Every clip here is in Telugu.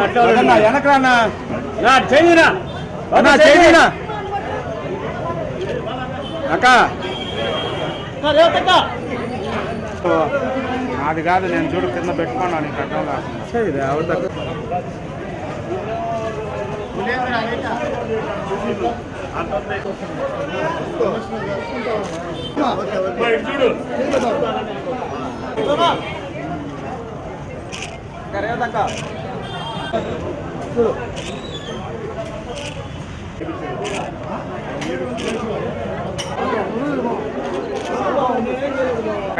అన్నా వెనకరానా చేయినా. అక్క. నాది కాదు నేను చూడు కింద పెట్టుకున్నాను నీకు అర్థం కాకుండా. చూడు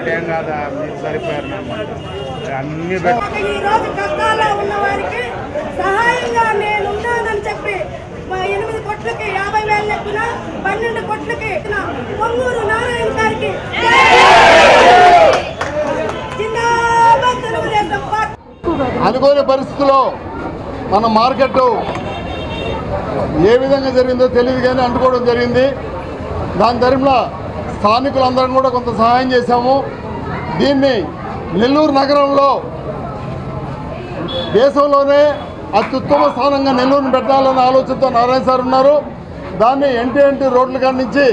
ఏం కాదా మీరు సరిపోయారు అన్ని ఈ రోజు కష్టాల్లో ఉన్న వారికి సహాయంగా నేను ఉన్నానని చెప్పి మా ఎనిమిది కోట్లకి యాభై వేలు లెక్కున పన్నెండు కోట్లకి పొంగూరు నారాయణ గారికి అనుకోని పరిస్థితుల్లో మన మార్కెట్ ఏ విధంగా జరిగిందో తెలియదు కానీ అంటుకోవడం జరిగింది. దాని తరపున స్థానికులందరం కూడా కొంత సహాయం చేశాము. దీన్ని నెల్లూరు నగరంలో దేశంలోనే అత్యుత్తమ స్థానంగా నెల్లూరుని పెట్టాలన్న ఆలోచనతో నారాయణ సార్ ఉన్నారు. దాన్ని ఎంటీ ఎన్టీ రోడ్ల కాడి నుంచి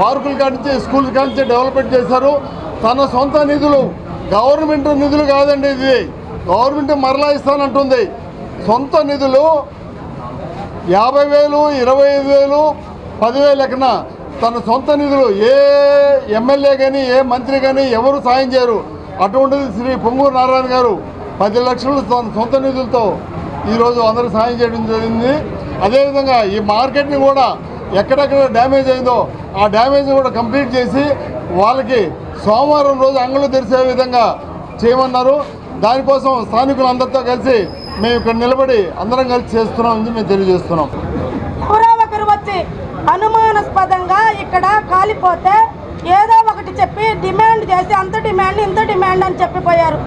పార్కుల కాడి నుంచి స్కూల్ కాడి నుంచి డెవలప్మెంట్ చేశారు. తన సొంత నిధులు గవర్నమెంట్ నిధులు కాదండి ఇది. గవర్నమెంట్ మరలా ఇస్తానంటుంది. సొంత నిధులు యాభై వేలు ఇరవై ఐదు వేలు పదివేలు లెక్కన తన సొంత నిధులు ఏ ఎమ్మెల్యే కానీ ఏ మంత్రి కానీ ఎవరు సాయం చేయరు. అటువంటిది శ్రీ పొంగూరు నారాయణ గారు పది లక్షలు తన సొంత నిధులతో ఈరోజు అందరూ సాయం చేయడం జరిగింది. అదేవిధంగా ఈ మార్కెట్ని కూడా ఎక్కడెక్కడ డ్యామేజ్ అయిందో ఆ డ్యామేజ్ కూడా కంప్లీట్ చేసి వాళ్ళకి సోమవారం రోజు అంగళ్ళు తెరిసే విధంగా చేయమన్నారు. దానికోసం స్థానికులందరితో కలిసి మేము ఇక్కడ నిలబడి అందరం కలిసి చేస్తున్నామని మేము తెలియజేస్తున్నాం. ఒకరు వచ్చి అనుమానాస్పదంగా ఇక్కడ కాలిపోతే ఏదో ఒకటి చెప్పి డిమాండ్ చేసి అంత డిమాండ్ ఇంత డిమాండ్ అని చెప్పిపోయారు.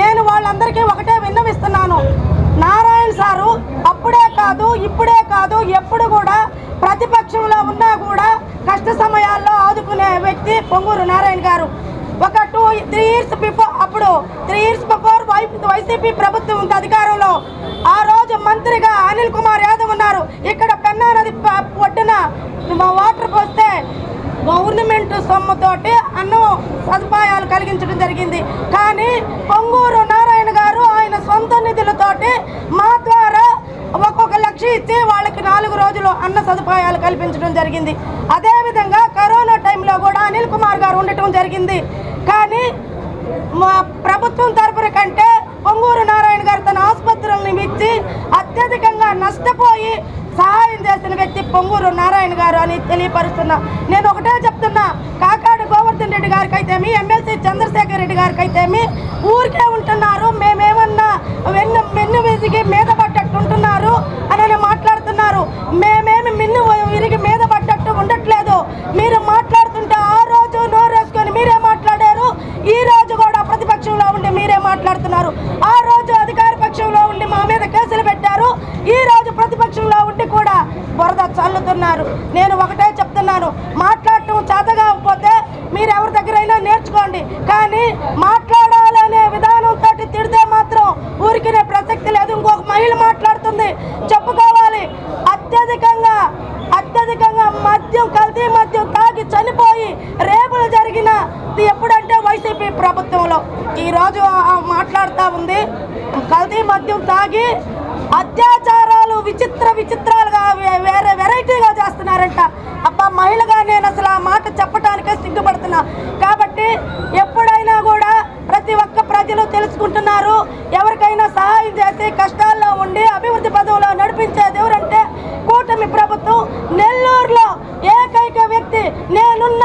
నేను వాళ్ళందరికీ ఒకటే విన్నవిస్తున్నాను. నారాయణ సారు అప్పుడే కాదు ఇప్పుడే కాదు ఎప్పుడు కూడా ప్రతిపక్షంలో ఉన్నా కూడా కష్ట సమయాల్లో ఆదుకునే వ్యక్తి పొంగూరు నారాయణ గారు. ఒక టూ త్రీ ఇయర్స్ బిఫోర్ అప్పుడు త్రీ ఇయర్స్ బిఫోర్ వైసీపీ ప్రభుత్వం ఉంది అధికారంలో. ఆ రోజు మంత్రిగా అనిల్ కుమార్ యాదవ్ ఉన్నారు. ఇక్కడ పెన్నా నది ఒడ్డున మా వాటర్ పోస్తే గవర్నమెంట్ సొమ్ముతోటి అన్నం సదుపాయాలు కలిగించడం జరిగింది. కానీ పొంగూరు నారాయణ గారు ఆయన సొంత నిధులతోటి మా ద్వారా ఒక్కొక్క లక్ష ఇచ్చి వాళ్ళకి నాలుగు రోజులు అన్న సదుపాయాలు కల్పించడం జరిగింది. అదేవిధంగా కరోనా టైంలో కూడా అనిల్ కుమార్ గారు ఉండటం జరిగింది. కానీ మా ప్రభుత్వం తరపున కంటే పొంగూరు నారాయణ గారు తన ఆసుపత్రులను ఇచ్చి అత్యధికంగా నష్టపోయి సహాయం చేసిన వ్యక్తి పొంగూరు నారాయణ గారు అని తెలియపరుస్తున్నా. నేను ఒకటే చెప్తున్నా కాకాడు గోవర్ధన్ రెడ్డి గారికి అయితేమి ఎమ్మెల్సీ చంద్రశేఖర్ రెడ్డి గారికి అయితేమి ఊరికే ఉంటున్నారు. మేమేమన్నా వెన్ను వెన్ను విసిగి మీద పడ్డట్టు ఉంటున్నారు అని మాట్లాడుతున్నారు మేమేమి మిన్ను విరిగి మీద పడ్డట్టు ఉండట్లేదు మీరు మాట్లాడుతుంటే ఆ రోజు నోరేసుకొని మీరే మాట్లాడారు ఈ రోజు కూడా ప్రతిపక్షంలో ఉండి మీరే మాట్లాడుతున్నారు ఆ రోజు అధికార పక్షంలో ఉండి మా మీద కేసులు పెట్టారు ఈ రోజు ప్రతిపక్షంలో ఉండి కూడా బురద చల్లుతున్నారు. నేను ఒకటే చెప్తున్నాను. మాట్లాడటం చేతగాకపోతే మీరు ఎవరి దగ్గరైనా నేర్చుకోండి. కానీ మాట్లాడాలనే విధానంతో తిడితే మాత్రం ఊరికినే ప్రసక్తి లేదు. ఇంకొక మహిళ మాట్లాడుతుంది. చెప్పుకోవాలి. అత్యధికంగా అత్యధికంగా మద్యం కల్తీ మద్యం తాగి చనిపోయి రేపులు జరిగిన ఎప్పుడంటే వైసీపీ ప్రభుత్వంలో. ఈరోజు మాట్లాడుతూ ఉంది. కల్తీ మద్యం తాగి అత్యాచారం విచిత్ర విచిత్రాలుగా వేరే వెరైటీగా చేస్తున్నారంట. అబ్బా మహిళగా నేను అసలు ఆ మాట చెప్పడానికే సిగ్గుపడుతున్నా. కాబట్టి ఎప్పుడైనా కూడా ప్రతి ఒక్క ప్రజలు తెలుసుకుంటున్నారు. ఎవరికైనా సహాయం చేసి కష్టాల్లో ఉండి అభివృద్ధి పదవులో నడిపించేది ఎవరంటే కూటమి ప్రభుత్వం. నెల్లూరులో ఏకైక వ్యక్తి నేనున్న